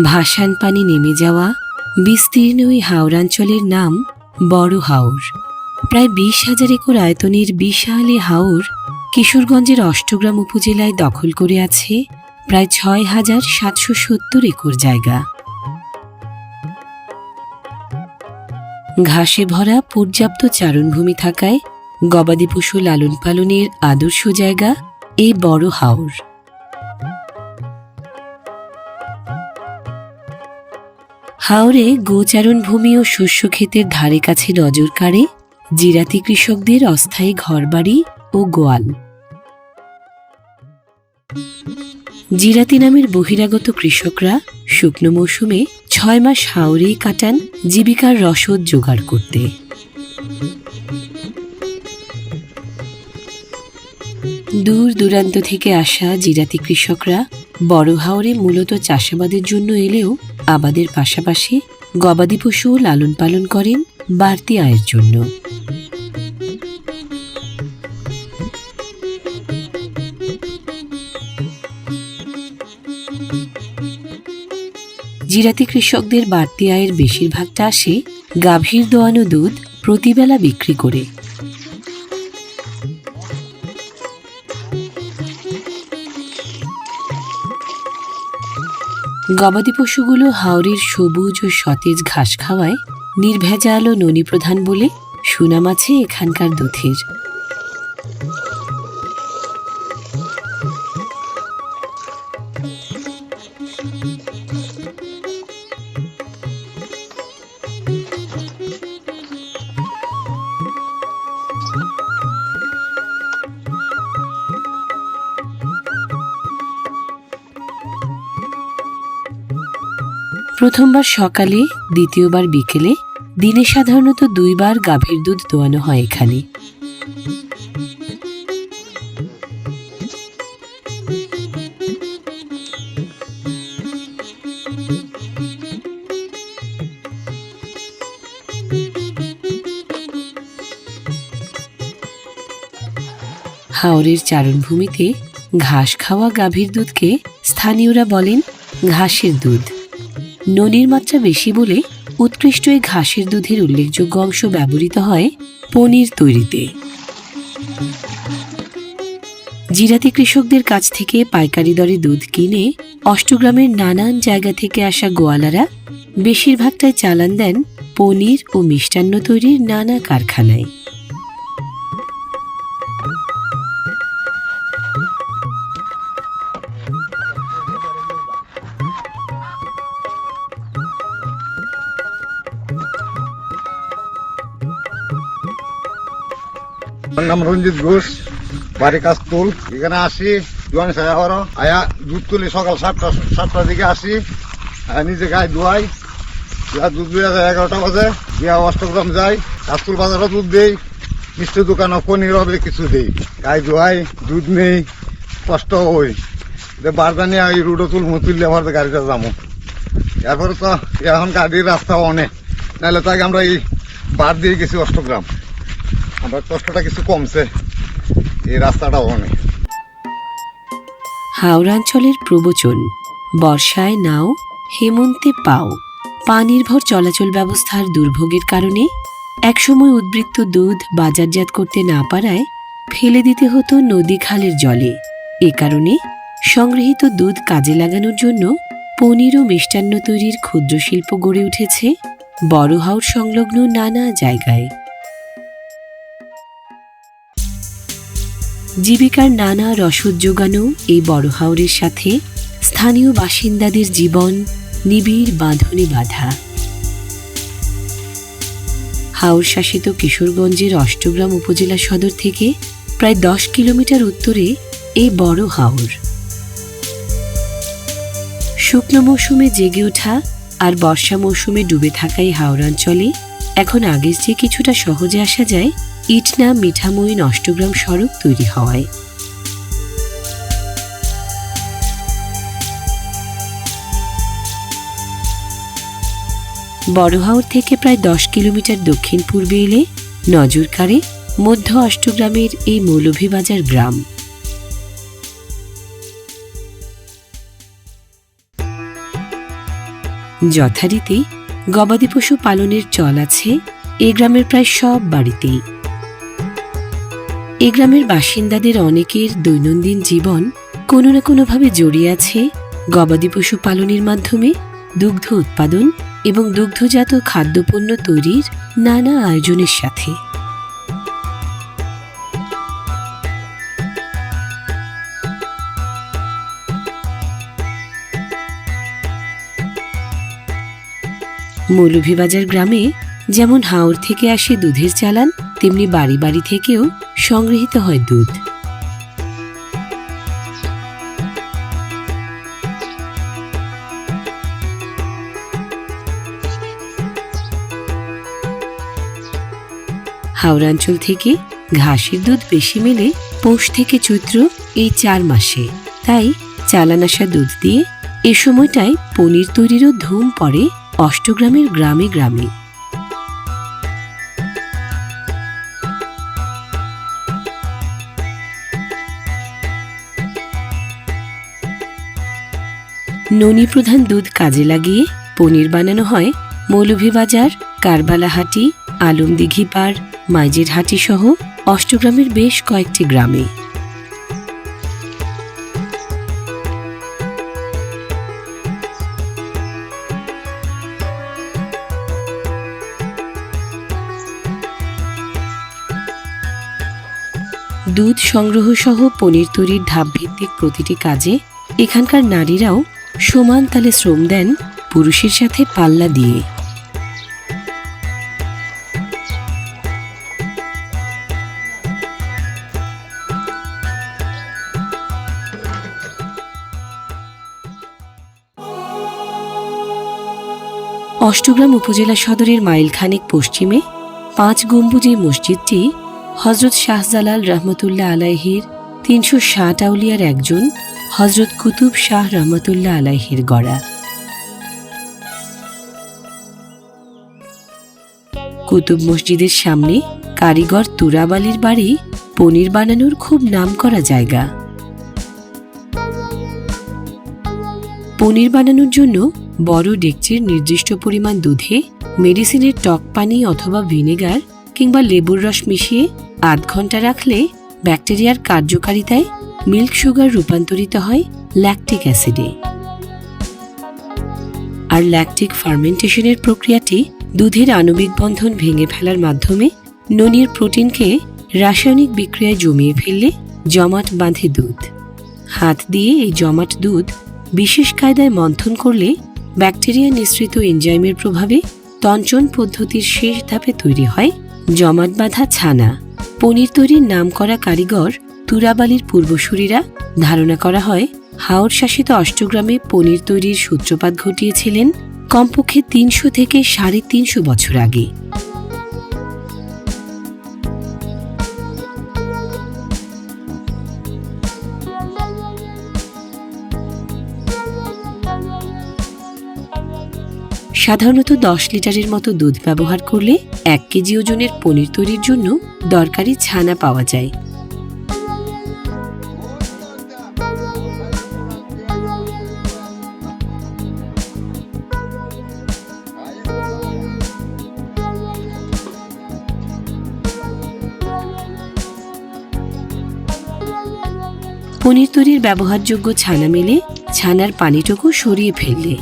ভাসান পানি নেমে যাওয়া বিস্তীর্ণ ওই হাওড়াঞ্চলের নাম বড় হাওর প্রায় বিশ হাজার একর আয়তনের বিশাল এ হাওর কিশোরগঞ্জের অষ্টগ্রাম উপজেলায় দখল করে আছে প্রায় ছয় হাজার সাতশো সত্তর একর জায়গা। ঘাসে ভরা পর্যাপ্ত চারণভূমি থাকায় গবাদি পশু লালন পালনের আদর্শ জায়গা এই বড় হাওর হাওরে গোচারণ ভূমি ও শস্য ক্ষেতের ধারে কাছে নজর কাড়ে জিরাতি কৃষকদের অস্থায়ী ঘরবাড়ি ও গোয়াল। জিরাতি নামের বহিরাগত কৃষকরা শুকনো মৌসুমে ছয় মাস হাওরেই কাটান জীবিকার রসদ জোগাড় করতে। দূর দূরান্ত থেকে আসা জিরাতি কৃষকরা বড় হাওরে মূলত চাষাবাদের জন্য এলেও আবাদের পাশাপাশি গবাদি পশু লালন পালন করেন বাড়তি আয়ের জন্য। জিরাতি কৃষকদের বাড়তি আয়ের বেশিরভাগটা আসে গাভীর দোয়ানো দুধ প্রতিবেলা বিক্রি করে। গবাদি পশুগুলো হাওড়ির সবুজ ও সতেজ ঘাস খাওয়ায়, নির্ভেজাল ও ননীপ্রধান বলে সুনাম আছে এখানকার দুধের। প্রথমবার সকালে, দ্বিতীয়বার বিকেলে, দিনে সাধারণত দুইবার গাভীর দুধ দোয়ানো হয় এখানে। হাওরের চারণভূমিতে ঘাস খাওয়া গাভীর দুধকে স্থানীয়রা বলেন ঘাসের দুধ। ননির মাত্রা বেশি বলে উৎকৃষ্ট এই ঘাসের দুধের উল্লেখযোগ্য অংশ ব্যবহৃত হয় পনির তৈরিতে। জিরাতি কৃষকদের কাছ থেকে পাইকারি দরে দুধ কিনে অষ্টগ্রামের নানান জায়গা থেকে আসা গোয়ালারা বেশিরভাগটাই চালান দেন পনির ও মিষ্টান্ন তৈরির নানা কারখানায়। আমার নাম রঞ্জিত ঘোষ, বাড়ি কাস্তুল এখানে আসি জোয়ান সাজা করো আয়া দুধ তুলি সকাল সাতটা, সাতটার দিকে আসি। নিজে গায়ে ধোয়াই। দুধ দুই হাজার এগারোটা বাজে। ইয়া অষ্টগ্রাম যাই। কাস্তুল বাজারও দুধ দেই। মিষ্টি দোকানও পনির হবে কিছু দেই। গায়ে ধোয়াই, দুধ নেই, কষ্ট হই। বারদানি এই রুডো তুলমু তুললে আমার গাড়িটা যাব এরপরে তো এখন গাড়ির রাস্তা অনেক। নাহলে তাকে আমরা এই বার দিয়ে গেছি অষ্টগ্রাম। আমার কষ্টটা কিছু কমছে। এই রাস্তাটা অনেক হাওড়াঞ্চলের প্রবচন, বর্ষায় নাও, হেমন্তে পাও। পানির্ভর চলাচল ব্যবস্থার দুর্ভোগের কারণে একসময় উদ্বৃত্ত দুধ বাজারজাত করতে না পারায় ফেলে দিতে হতো নদী খালের জলে। এ কারণে সংগৃহীত দুধ কাজে লাগানোর জন্য পনির ও মিষ্টান্ন তৈরির ক্ষুদ্র শিল্প গড়ে উঠেছে বড় হাওর সংলগ্ন নানা জায়গায়। জীবিকার নানা রসদ যোগানো এই বড় হাওরের সাথে স্থানীয় বাসিন্দাদের জীবন নিবিড় বাঁধনে বাঁধা। হাওর শাসিত কিশোরগঞ্জের অষ্টগ্রাম উপজেলা সদর থেকে প্রায় দশ কিলোমিটার উত্তরে এই বড় হাওর। শুকনো মৌসুমে জেগে ওঠা আর বর্ষা মৌসুমে ডুবে থাকা এই হাওড়াঞ্চলে এখন আগের চেয়ে কিছুটা সহজে আসা যায় ইটনা মিঠামইন অষ্টগ্রাম সড়ক তৈরি হওয়ায়। বড়হাওর থেকে প্রায় দশ কিলোমিটার দক্ষিণ পূর্বে এলে নজর কাড়ে মধ্য অষ্টগ্রামের এই মৌলভীবাজার গ্রাম। যথারীতি গবাদি পশু পালনের চল আছে এ গ্রামের প্রায় সব বাড়িতেই। এ গ্রামের বাসিন্দাদের অনেকের দৈনন্দিন জীবন কোনো না কোনোভাবে জড়িয়ে আছে গবাদি পশু পালনের মাধ্যমে, দুগ্ধ উৎপাদন এবং দুগ্ধজাত খাদ্যপণ্য তৈরির নানা আয়োজনের সাথে। মৌলভীবাজার গ্রামে যেমন হাওর থেকে আসে দুধের চালান, তেমনি বাড়ি বাড়ি থেকেও সংগৃহীত হয় দুধ। হাওড়াঞ্চল থেকে ঘাসের দুধ বেশি মেলে পৌষ থেকে চৈত্র এই চার মাসে। তাই চালান আসা দুধ দিয়ে এ সময়টায় পনির তৈরিরও ধুম পড়ে অষ্টগ্রামের গ্রামে গ্রামে। ননি প্রধান দুধ কাজে লাগিয়ে পনির বানানো হয় মৌলভীবাজার কারবালাহাটি আলমদিঘি পাড় মাইজেরহাটি সহ অষ্টগ্রামের বেশ কয়েকটি গ্রামে। দুধ সংগ্রহ সহ পনির তৈরির ধাপভিত্তিক প্রতিটি কাজে এখানকার নারীরাও সমান তালে শ্রম দেন পুরুষের সাথে পাল্লা দিয়ে। অষ্টগ্রাম উপজেলা সদরের মাইলখানেক পশ্চিমে পাঁচ গম্বুজে মসজিদটি হজরত শাহজালাল রহমতুল্লাহ আলাইহির তিনশো ষাট আউলিয়ার একজন হজরত কুতুব শাহ রহমতুল্লাহ আলাইহির গড়া। কুতুব মসজিদের সামনে কারিগর তুরাবালির বাড়ি পনির বানানোর খুব নামকরা জায়গা। পনির বানানোর জন্য বড় ডেকচির নির্দিষ্ট পরিমাণ দুধে, মেডিসিনের টক পানি অথবা ভিনেগার কিংবা লেবুর রস মিশিয়ে আধ ঘণ্টা রাখলে ব্যাকটেরিয়ার কার্যকারিতায় মিল্ক সুগার রূপান্তরিত হয় ল্যাকটিক অ্যাসিডে আর ল্যাকটিক ফার্মেন্টেশনের প্রক্রিয়াটি দুধের আণবিক বন্ধন ভেঙে ফেলার মাধ্যমে ননির প্রোটিনকে রাসায়নিক বিক্রিয়ায় জমিয়ে ফেললে জমাট বাঁধে দুধ। হাত দিয়ে এই জমাট দুধ বিশেষ কায়দায় মন্থন করলে ব্যাকটেরিয়া নিঃসৃত এনজাইমের প্রভাবে তঞ্চন পদ্ধতির শেষ ধাপে তৈরি হয় জমাট বাঁধা ছানা। পনির তৈরির নাম করা কারিগর তুরাবালির পূর্বসূরীরা ধারণা করা হয় হাওড় শাসিত অষ্টগ্রামে পনির তৈরির সূত্রপাত ঘটিয়েছিলেন কমপক্ষে তিনশো থেকে সাড়ে তিনশো বছর আগে। সাধারণত দশ লিটারের মতো দুধ ব্যবহার করলে এক কেজি ওজনের পনির তৈরির জন্য দরকারি ছানা পাওয়া যায়। পনির তৈরির ব্যবহারযোগ্য ছানা মেলে ছানার পানিটুকু সরিয়ে ফেললে।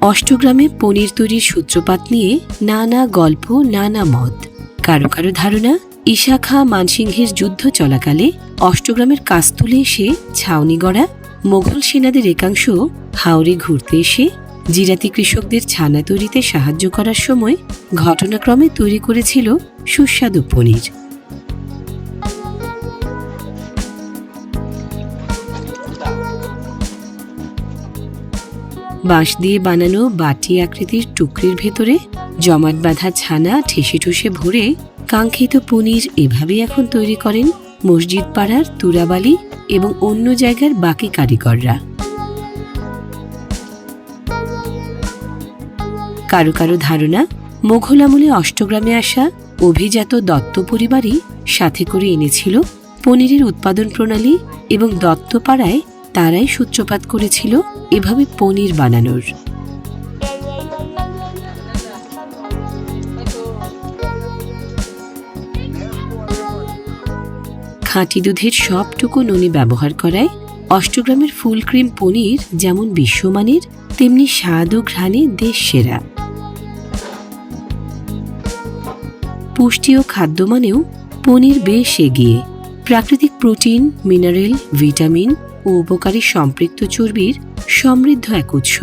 অষ্টগ্রামে পনির তৈরির সূত্রপাত নিয়ে নানা গল্প, নানা মত। কারও কারও ধারণা ঈশা খা মানসিংহের যুদ্ধ চলাকালে অষ্টগ্রামের কাস্তুলে এসে ছাউনি গড়া, মোঘল সেনাদের একাংশ হাওড়ে ঘুরতে এসে জিরাতি কৃষকদের ছানা তৈরিতে সাহায্য করার সময় ঘটনাক্রমে তৈরি করেছিল সুস্বাদু পনির। বাঁশ দিয়ে বানানো বাটি আকৃতির টুকরির ভেতরে জমাট বাঁধা ছানা ঠেসে ঠুসে ভরে কাঙ্ক্ষিত পনির এভাবেই এখন তৈরি করেন মসজিদ পাড়ার তুরাবালি এবং অন্য জায়গার বাকি কারিগররা। কারও কারও ধারণা, মোঘল আমলে অষ্টগ্রামে আসা অভিজাত দত্ত পরিবারই সাথে করে এনেছিল পনিরের উৎপাদন প্রণালী এবং দত্তপাড়ায় তারাই সূত্রপাত করেছিল এভাবে পনির বানানোর। খাঁটি দুধের সবটুকু ননি ব্যবহার করায় অষ্টগ্রামের ফুল ক্রিম পনির যেমন বিশ্বমানের, তেমনি স্বাদ ও ঘ্রাণে দেশ সেরা পুষ্টি ও খাদ্যমানেও পনির বেশ এগিয়ে। প্রাকৃতিক প্রোটিন, মিনারেল, ভিটামিন ও উপকারী সম্পৃক্ত চর্বির সমৃদ্ধ এক উৎস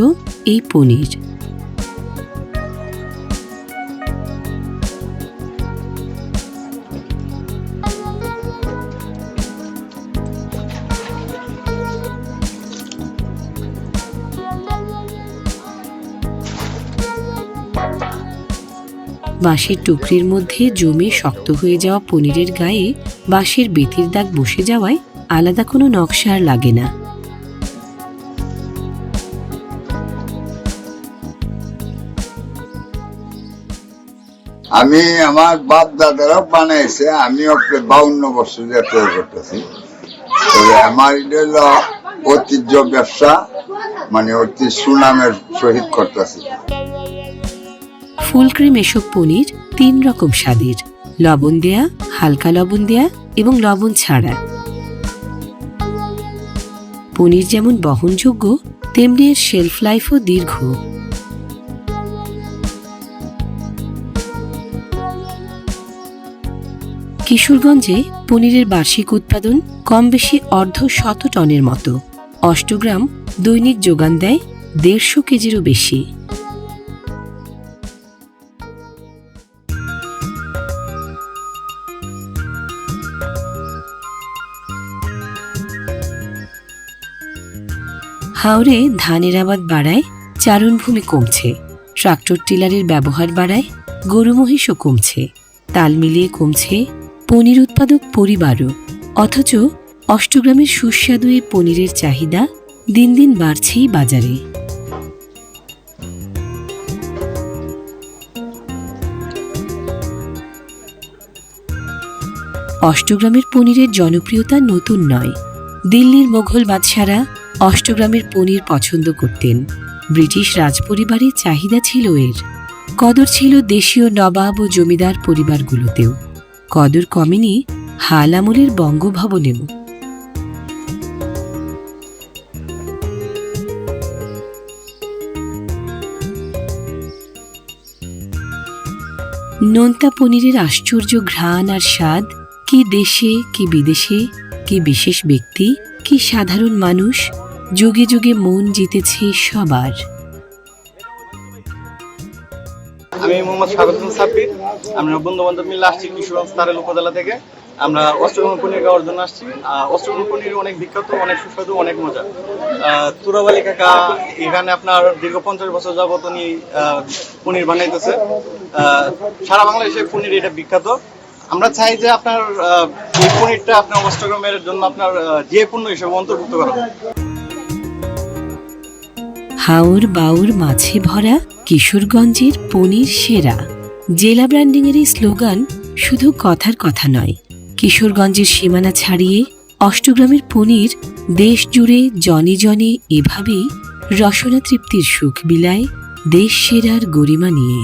এই পনির। বাঁশের টুকরির মধ্যে জমে শক্ত হয়ে যাওয়া পনিরের গায়ে বাঁশের বেতির দাগ বসে যাওয়ায় আলাদা কোনো নকশা আর লাগে না। আমি আমার বাপ দাদারাও বানাইছে আমিও প্রায় বাউন্ন বছর তৈরি করতেছি। আমার এটা হলো ঐতিহ্য ব্যবসা মানে অতি সুনামের সহিত করতেছি। ফুল ক্রিম এসব পনির তিন রকম স্বাদের। লবণ দেয়া হালকা লবণ দেয়া এবং লবণ ছাড়া। পনির যেমন বহনযোগ্য, তেমনি এর শেলফ লাইফও দীর্ঘ। কিশোরগঞ্জে পনিরের বার্ষিক উৎপাদন কম বেশি অর্ধ শত টনের মতো। অষ্টগ্রাম দৈনিক যোগান দেয় দেড়শো কেজিরও বেশি। হাওড়ে ধানের আবাদ বাড়ায় চারণভূমি কমছে। ট্রাক্টর টিলারের ব্যবহার বাড়ায়, গরু মহিষও কমছে। তাল মিলিয়ে কমছে পনির উৎপাদক পরিবারও। অথচ অষ্টগ্রামের সুস্বাদু এই পনিরের চাহিদা দিন দিন বাড়ছেই বাজারে। অষ্টগ্রামের পনিরের জনপ্রিয়তা নতুন নয়। দিল্লির মোঘল বাদশারা অষ্টগ্রামের পনির পছন্দ করতেন। ব্রিটিশ রাজপরিবারের চাহিদা ছিল এর। কদর ছিল দেশীয় নবাব ও জমিদার পরিবারগুলোতেও। কদর কমেনি হাল আমলের বঙ্গভবনেও। নোনতা পনিরের আশ্চর্য ঘ্রাণ আর স্বাদ, কি দেশে, কি বিদেশে, কি বিশেষ ব্যক্তি, কি সাধারণ মানুষ যুগে যুগে মন জিতেছে সবার। আমি মোহাম্মদ স্বাগত সাব্বির। আমরা বন্ধু বান্ধব মিলে আসছি কিশোরগঞ্জ তারেল উপজেলা থেকে। আমরা অষ্টগ্রাম পনির খাওয়ার জন্য আসছি। আহ, অষ্টগ্রাম পনির অনেক বিখ্যাত অনেক সুস্বাদু অনেক মজা। তুরাবালি কাকা এখানে আপনার দীর্ঘ পঞ্চাশ বছর যাবত উনি পনির বানাইতেছে। সারা বাংলাদেশে পনির এটা বিখ্যাত। আমরা চাই যে আপনার এই পনিরটা আপনার অষ্টগ্রামের জন্য আপনার যে পণ্য হিসেবে অন্তর্ভুক্ত করা। হাওর বাউর মাছে ভরা কিশোরগঞ্জের পনির সেরা। জেলা ব্র্যান্ডিংয়ের এই স্লোগান শুধু কথার কথা নয়, কিশোরগঞ্জের সীমানা ছাড়িয়ে অষ্টগ্রামের পনির দেশ জুড়ে জনে জনে এভাবেই রসনা তৃপ্তির সুখ বিলায় দেশ সেরার গরিমা নিয়ে।